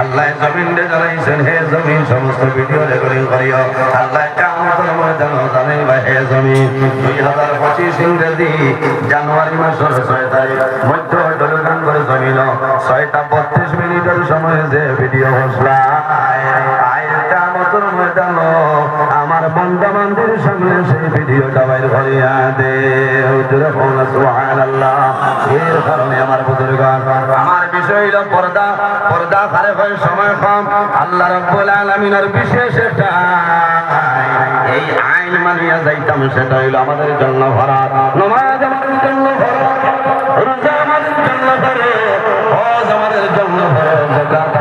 আল্লাহ জমিন রে জ্বালাইছেন, হে জমিন, সমস্ত ভিডিও রেকর্ডিং করিও। আল্লাহ কামতের ময়দান জানাই বা হে জমিন। দুই হাজার পঁচিশ ইংরেজি, জানুয়ারি মাসের ছয় তারিখ, মধ্য ডলগান করে জমিল ছয়টা বত্রিশ মিনিটের সময় যে ভিডিও হসলা। আয়ের কামতের ময়দান আমার বন্ধা মন্দির সেই ভিডিওটা বাইর করিয়া দে সুবহানাল্লাহ এর কারণে আমার বুজুর্গান আমার বিষয় হলো পর্দা পর্দা খারে হয় সময় কম আল্লাহ রাব্বুল আলামিনের বিশেষ এই আইন মানিয়া যাইতাম, সেটা হইল আমাদের জন্য নামাজ আমাদের জন্য ফরজ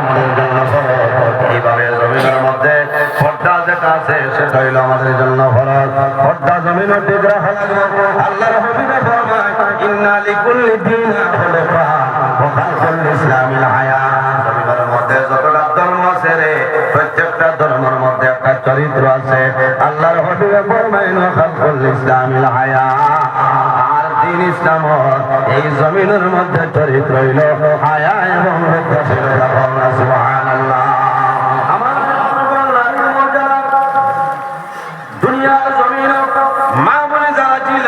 আমাদের জন্য মধ্যে আছে এই জমিনের মধ্যে চরিত্র হইল হায়া এবং বলনা সুবহানাল্লাহ আমার আল্লাহর মর্যাদা দুনিয়ার জমিন মা বলে যারা ছিল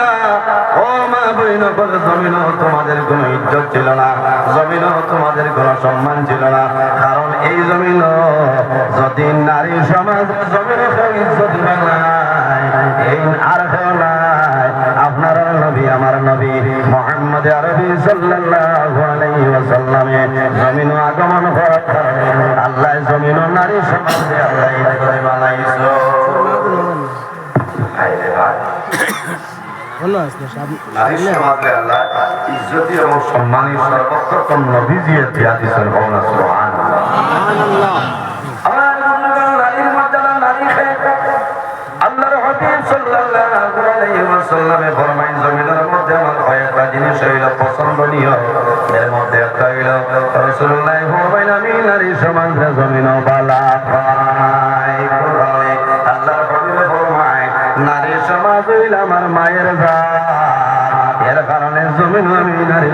ও মা বইন বলে জমিন তোমাদের কোনো ইজ্জত ছিল না জমিন তোমাদের কোনো সম্মান ছিল না কারণ এই জমিন যদি নারী সমাজ কেউ ইজ্জত না এই আর নাই আপনার নবী আমার নবী মোহাম্মদ আরবি সাল্লাল্লাহু আলাইহি ওয়াসাল্লামে জমিন আগমন করার আল্লাহ জমিন নারী সমাজে আল্লাহ এই করে বানাইছো। হায়রে ভাই ভালো নারী সমাজে আল্লাহ ইজ্জতি এবং সম্মানী সর্বপ্রথম নবীজিয়ে দিয়া দিয়েছেন ভবনা সুবহানাল্লাহ সুবহানাল্লাহ আমার বন্ধুগণ, নারীর মর্যাদা নারী খেয়ে আল্লাহর হাবিব সাল্লাল্লাহু আলাইহি ওয়াসাল্লামে ফরমাইন, জমিনের মধ্যে আমার কয়েকটা মধ্যে একটা হইল, রাসূলুল্লাহ ফরমাইন আমি নারী সমাজে জমিন বালা আল্লাহর হাবিব ফরমায় নারী সমাজ হইল আমার মায়ের জাত। এর কারণে জমিন আমি নারী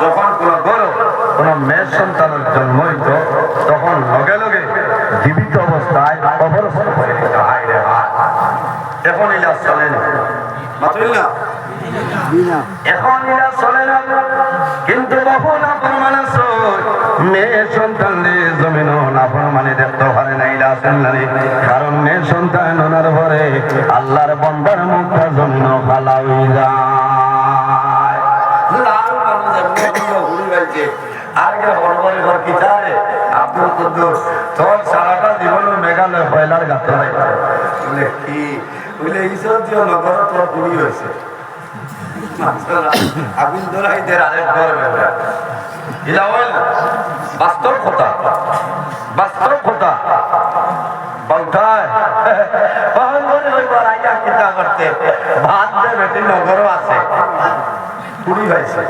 যখন কোন গরম কোন মেয়ে সন্তানের জন্ম হইত তখন লগে লগে জীবিত অবস্থায় এখন ইলা চলে না। কিন্তু বহু না প্রমাণ মেয়ে জমিন না কারণ মেয়ে সন্তান ওনার পরে আল্লাহর বন্দার মুখটা জমিন কে হরবরে ঘর কি চায়? আব্দুল কুদ্দুস, তোর সারাটা জীবন মেঘালয় পয়লার গাছে বলে কি? বলে ঈশ্বর দিও নগর তোর কুড়ি হয়েছে। আগুন ধরাইদের আরেক ঘর এটা হইল বাস্তব কথা। বাস্তব কথা। করে ভাত বেটি নগরও আছে। কুড়ি হয়েছে।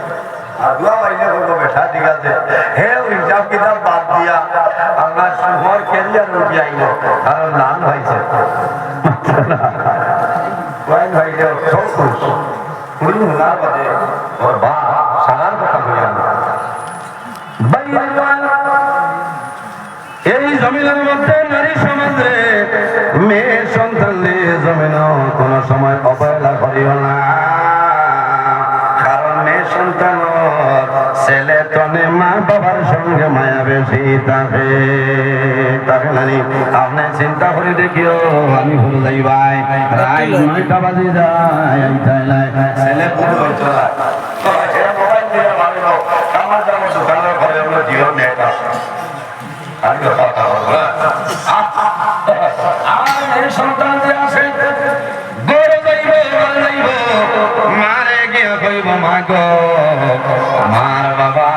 দুয়া বাইলে করব বেটা, ঠিক আছে? হে হিসাব কিতাব বাদ দিয়া, আমার সুহর কেরিয়ার উঠি আইল, কারণ নাম হয়েছে। ওয়াইন হইলে সব খুশ থাকে তাকে নানি আপনি চিন্তা করে দেখিও আমি ভুল যাই ভাই। রাই নয়টা বাজে যায় আইতাই নাই। ছেলে পুরো হইতো না। ভালো নেট আছে আমি কথা বলব হ্যাঁ? আমার সন্তান যে আছে মারে গিয়ে কইব মা গো মার বাবা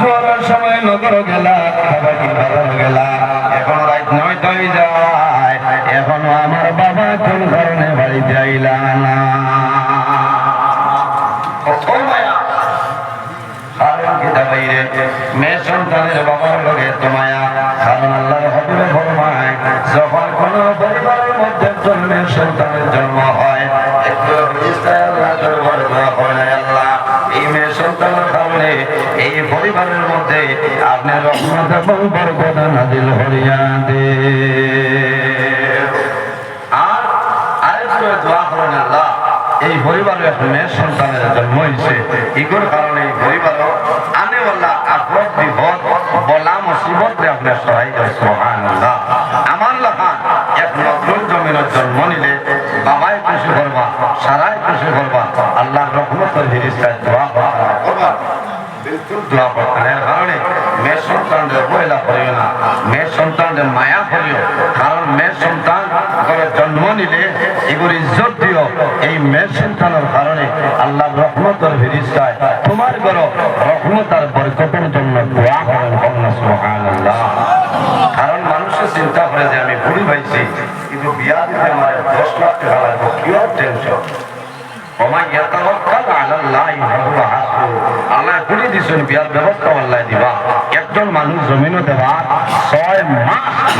জোরের সময় নগর গেলা মেয়ে সন্তানের বাবার লগে তোমায়া। কারণ আল্লাহ হবিবে ফরমায় যখন কোন পরিবারের মধ্যে একজন সন্তানের জন্ম হয় এই মেয়ে সন্তানের কারণে পরিবারের মধ্যে আপনি রহমত এবং বরকত নাজিল হরিয়া দে। আর আরেকটু দোয়া করেন আল্লাহ, এই পরিবারে সন্তানের জন্ম হয়েছে এগুলোর কারণে এই পরিবারও বলা মুসিবত আপনার সহায় সোহান আমার লাহান এক নতুন জমিনের জন্ম নিলে বাবাই খুশি করবা, সারাই খুশি করবা। আল্লাহ রহমতের হিরিস্তায় দোয়া মায়া ইজ্জত দিও। এই আল্লাহ রহমতের ফিরিস্তায় তোমার ঘর রহমত আর বরকতের জন্য দোয়া করেন কন্যা, সুবহানাল্লাহ। কারণ মানুষের চিন্তা করে যে আমি বুড়ি পাইছি কিন্তু বিয়া দিতে আমার দশ লাখ টাকা লাগবে কি টেনশন ওমা ইয়াতাওয়াক্কাল করে দিবা। একজন মানুষ জমিনও দেবা, ছয় মাস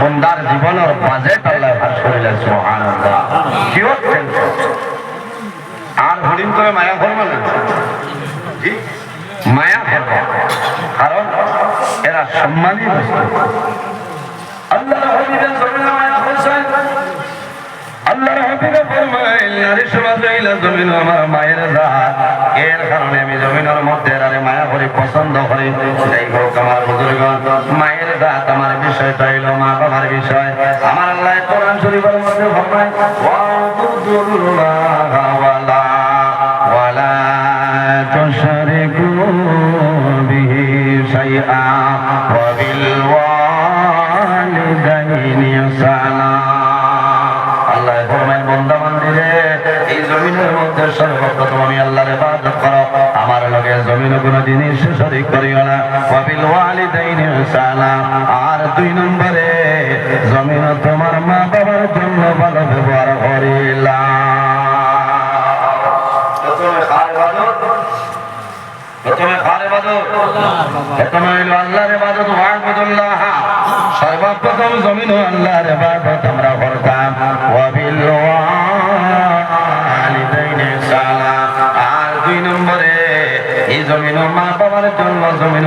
বন্দার জীবনের বাজেট আল্লাহ ভাগ করিলেন সুবহানাল্লাহ। কিও টেনশন আর হরিণ করে মায়া করবে না জি মায়া করবে কারণ এরা সম্মানী আল্লাহ হবিবের জমিনে মায়া করছেন আল্লাহর হাবিবে ফরমাইল নারী সমাজ হইলা জমিন আমার মায়ের জাত। এর কারণে আমি জমিনের মধ্যে আরে মায়া করি, পছন্দ করি। যাই হোক আমার বুজুর্গ মায়ের জাত আমার বিষয়টা হইল মা বাবার বিষয়। আমার আল্লাহ কোরআন শরীফের মধ্যে ফরমায় ওয়াবুদুল্লাহ ওয়ালা ওয়ালা ওয়ালিদাইনি আর দুই নম্বরে, জমিন তোমার মা বাবার জন্য ভালো ব্যবহার করিলা প্রথমে কার ইবাদত প্রথমে কার ইবাদত প্রথমে হইল আল্লাহর ইবাদত ওয়াহমদুল্লাহ সর্বপ্রথম জমিন ও আল্লাহর ইবাদত, আমরা করতাম আর দুই নম্বরে, এই জমিন মা বাবার জন্য জমিন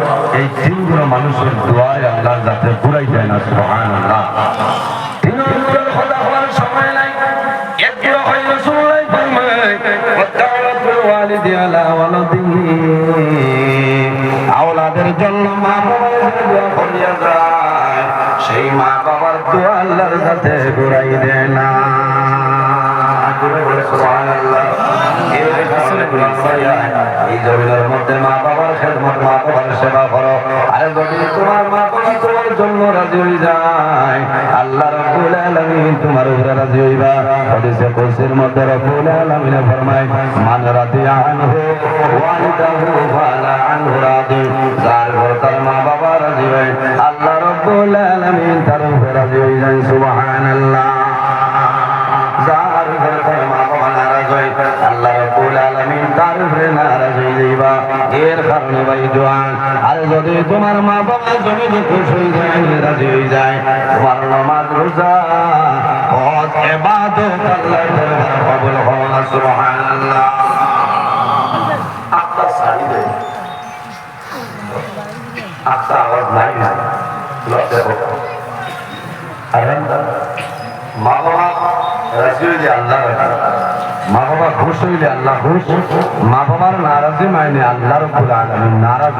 এই তিনগুলো মানুষের দোয়ায় আল্লাহ যাতে ঘুরাই যায় না, সুবহানাল্লাহ। তিন নম্বরের কথা হওয়ার সময় নাই। একগুলো রাসূলুল্লাহ ফরমায় ওয়াদাওয়াতুল ওয়ালিদি আলা ওয়ালাদিহি। আওলাদের জন্য মা বাবার মধ্যে মা বাবার খেদমত মা বাবার সেবা করো। আর যদি তোমার মা বাবা তোমার জন্য রাজি হয়ে যায়, আল্লাহ রাব্বুল আলামিন তোমার উপরে রাজি হইবা। হাদিসে কুরসির মধ্যে রাব্বুল আলামিন ফরমায়, মান রাদিয়া আনহু ওয়ালিদাহু ফালা আনহু রাদি যার ঘর তার মা বাবা রাজি হয়, আল্লাহ রাব্বুল আলামিন তার উপরে রাজি হয়ে যদি তোমার মা বাবা জমিনে খুশি হয়ে যায় রাজি হয়ে যায়। তোমার নামাজ রোজা, হজ ইবাদত আল্লাহর কবুল হয় সুবহানাল্লাহ। মা বাবা খুশ হইলে আল্লাহ খুশ। মা বাবার নারাজি মাইনে আল্লাহ রব্বুল আলামিন নারাজ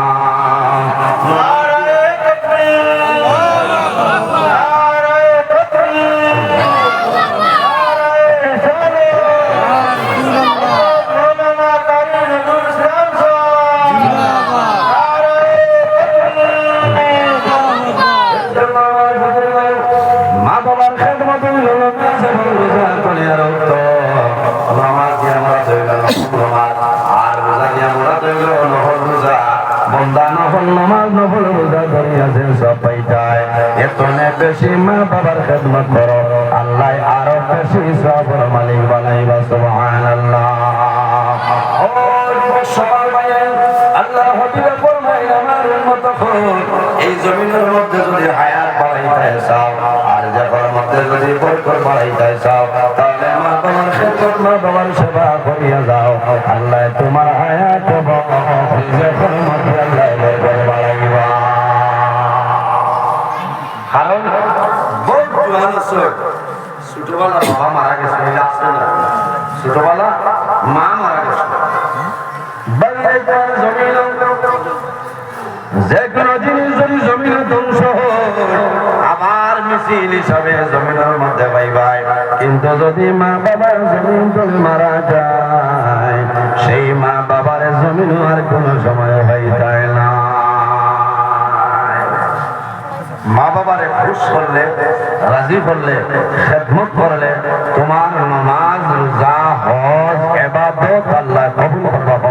জমিনের মধ্যে যদি হায়াত বাড়াইতে চাও, আর জায়গার মধ্যে যদি বরকত বাড়াইতে চাও, তাহলে মা বাবার খেদমত, মা বাবার সেবা করিয়া যাও। আল্লাহ তোমার হায়াত এবং মধ্যে আল্লাহ কারণ জোয়ান আছে, ছোটবেলা বাবা মারা গেছে, এই আছে না। ছোটবেলা মা মারা গেছে। যে কোনো জিনিস জমিনে ধ্বংস হয়, মিছিল কিন্তু যদি মা বাবার জমিন মারা যায় সেই মা বাবার জমিন আর কোনো সময় হইতায় না। মা বাবারে খুশ করলে রাজি করলে খেদমত করলে তোমার নামাজ রোজা হজ এবাদত আল্লাহ কবুল করবা।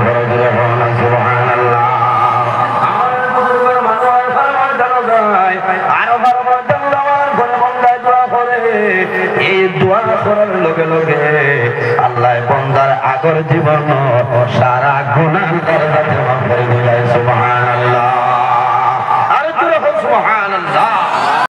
জীবন সারা গুনাহ